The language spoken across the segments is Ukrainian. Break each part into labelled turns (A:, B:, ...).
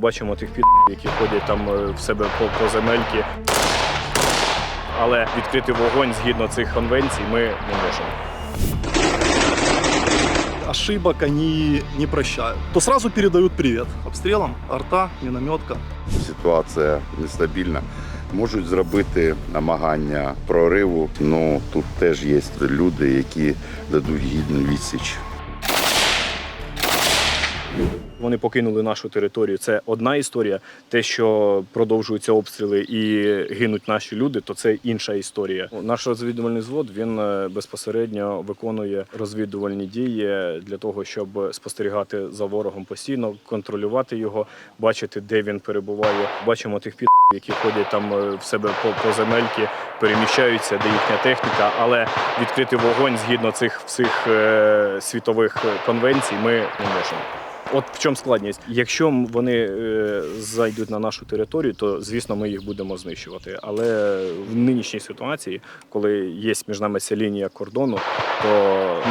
A: Бачимо тих під, які ходять там е, в себе по, по земельки. Але відкрити вогонь згідно цих конвенцій ми не можемо.
B: ошибок они не прощают. То сразу передают привет обстрелам, арта, минометка.
C: ситуація нестабільна. Можуть зробити намагання прориву, але тут теж є люди, які дадуть гідну відсіч.
A: Вони покинули нашу територію. Це одна історія. Те, що продовжуються обстріли і гинуть наші люди, то це інша історія. Наш розвідувальний звод він е, безпосередньо виконує розвідувальні дії для того, щоб спостерігати за ворогом постійно, контролювати його, бачити, де він перебуває. Бачимо тих під, які ходять там е, в себе по, по земельки, переміщаються, де їхня техніка, але відкрити вогонь згідно цих всіх е, світових конвенцій ми не можемо. От в чому складність. Якщо вони е, зайдуть на нашу територію, то звісно ми їх будемо знищувати. Але в нинішній ситуації, коли є між нами ця лінія кордону, то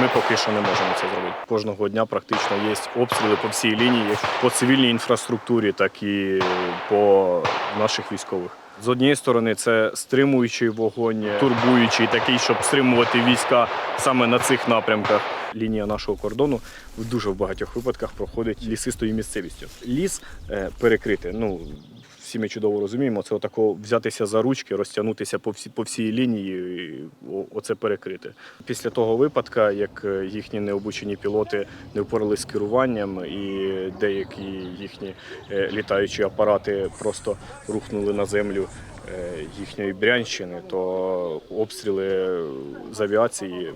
A: ми поки що не можемо це зробити. Кожного дня практично є обстріли по всій лінії, по цивільній інфраструктурі, так і по наших військових. З однієї сторони, це стримуючий вогонь, турбуючий, такий, щоб стримувати війська саме на цих напрямках. Лінія нашого кордону в дуже в багатьох випадках проходить лісистою місцевістю. Ліс е, перекрити. Ну всі ми чудово розуміємо. Це отако взятися за ручки, розтягнутися по всій по всій лінії. І оце перекрити. Після того випадка, як е, їхні необучені пілоти не впоралися з керуванням, і деякі їхні е, літаючі апарати просто рухнули на землю е, їхньої брянщини, то обстріли з авіації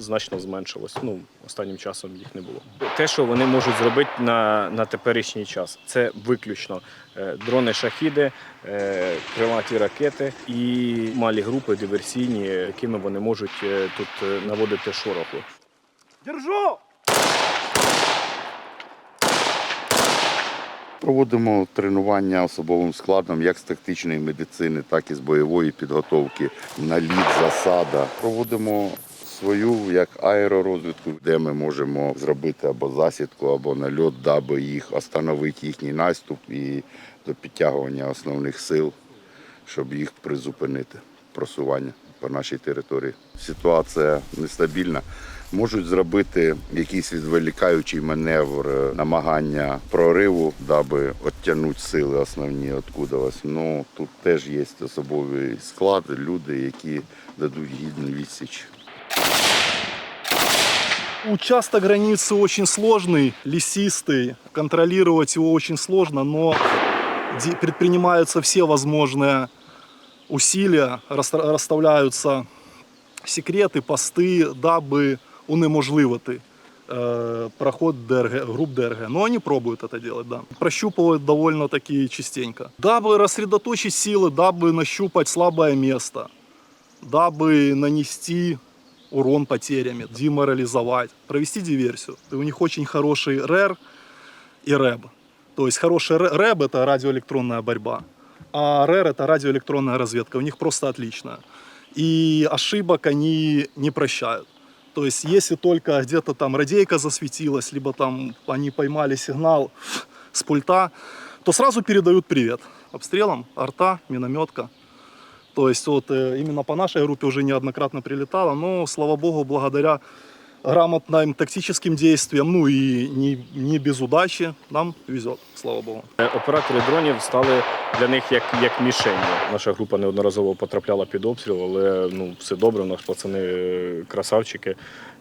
A: значно зменшилось. Ну, останнім часом їх не було. Те, що вони можуть зробити на, на теперішній час, це виключно е, дрони шахіди, е, крилаті ракети і малі групи диверсійні, якими вони можуть е, тут наводити шороху.
B: Держу!
C: Проводимо тренування особовим складом як з тактичної медицини, так і з бойової підготовки, наліт, засада. Проводимо свою як аеророзвідку, де ми можемо зробити або засідку, або нальот, даби їх остановити їхній наступ і до підтягування основних сил, щоб їх призупинити просування по нашій території. Ситуація нестабільна. Можуть зробити якийсь відволікаючий маневр, е, намагання прориву, даби оттягнути сили основні откудись. Ну тут теж є особовий склад, люди, які дадуть гідну відсіч.
B: Участок границы очень сложный, лесистый, контролировать его очень сложно, но де- предпринимаются все возможные усилия, рас- расставляются секреты, посты, дабы унеможливити э, проход ДРГ, групп ДРГ. Но они пробуют это делать, да. Прощупывают довольно-таки частенько. Дабы рассредоточить силы, дабы нащупать слабое место, дабы нанести урон потерями, деморализовать, провести диверсию. И у них очень хороший РЭР и РЭБ. То есть хороший Рэ- РЭБ это радиоэлектронная борьба, а РЭР это радиоэлектронная разведка. У них просто отлично. И ошибок они не прощают. То есть если только где-то там радейка засветилась, либо там они поймали сигнал с пульта, то сразу передают привет обстрелам, арта, минометка. То есть вот э, именно по нашей группе уже неоднократно прилетало, но, слава богу, благодаря грамотным тактическим действиям, ну и не, не без удачи, нам везет, слава богу.
A: Оператори дронів стали для них як, як мішені. Наша група неодноразово потрапляла під обстріл, але ну все добре. Нас пацани е, красавчики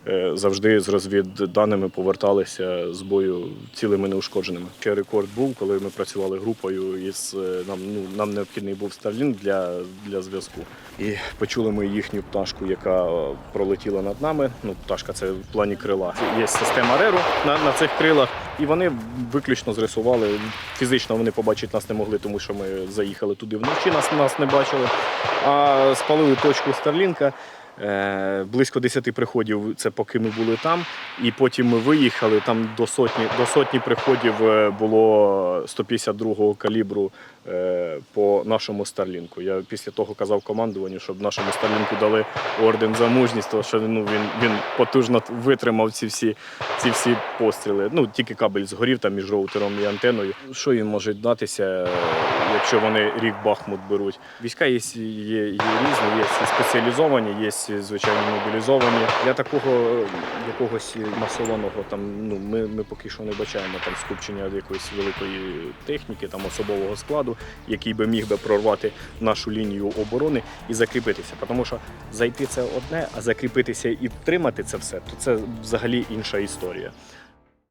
A: е, завжди з розвідданими поверталися з бою цілими неушкодженими. Ще рекорд був, коли ми працювали групою із е, нам. Ну нам необхідний був Starlink для, для зв'язку. І почули ми їхню пташку, яка пролетіла над нами. Ну, пташка це в плані крила. Є система реру на, на цих крилах, і вони виключно зрисували. Фізично вони побачити нас не могли, тому що ми заїхали туди вночі, нас, нас не бачили. А спалили точку Старлінка. Е, близько 10 приходів це поки ми були там. І потім ми виїхали. Там до сотні, до сотні приходів е, було 152-го калібру по нашому Старлінку. Я після того казав командуванню, щоб нашому Старлінку дали орден за мужність, тому що ну, він, він потужно витримав ці всі, ці всі постріли. Ну, тільки кабель згорів там між роутером і антеною. Що їм може датися, е, якщо вони рік Бахмут беруть? Війська є, є, є різні, є спеціалізовані, є звичайно мобілізовані. Я такого е, якогось масованого там ну ми, ми поки що не бачаємо там скупчення якоїсь великої техніки, там особового складу, який би міг би прорвати нашу лінію оборони і закріпитися. Тому що зайти це одне, а закріпитися і втримати це все, то це взагалі інша історія.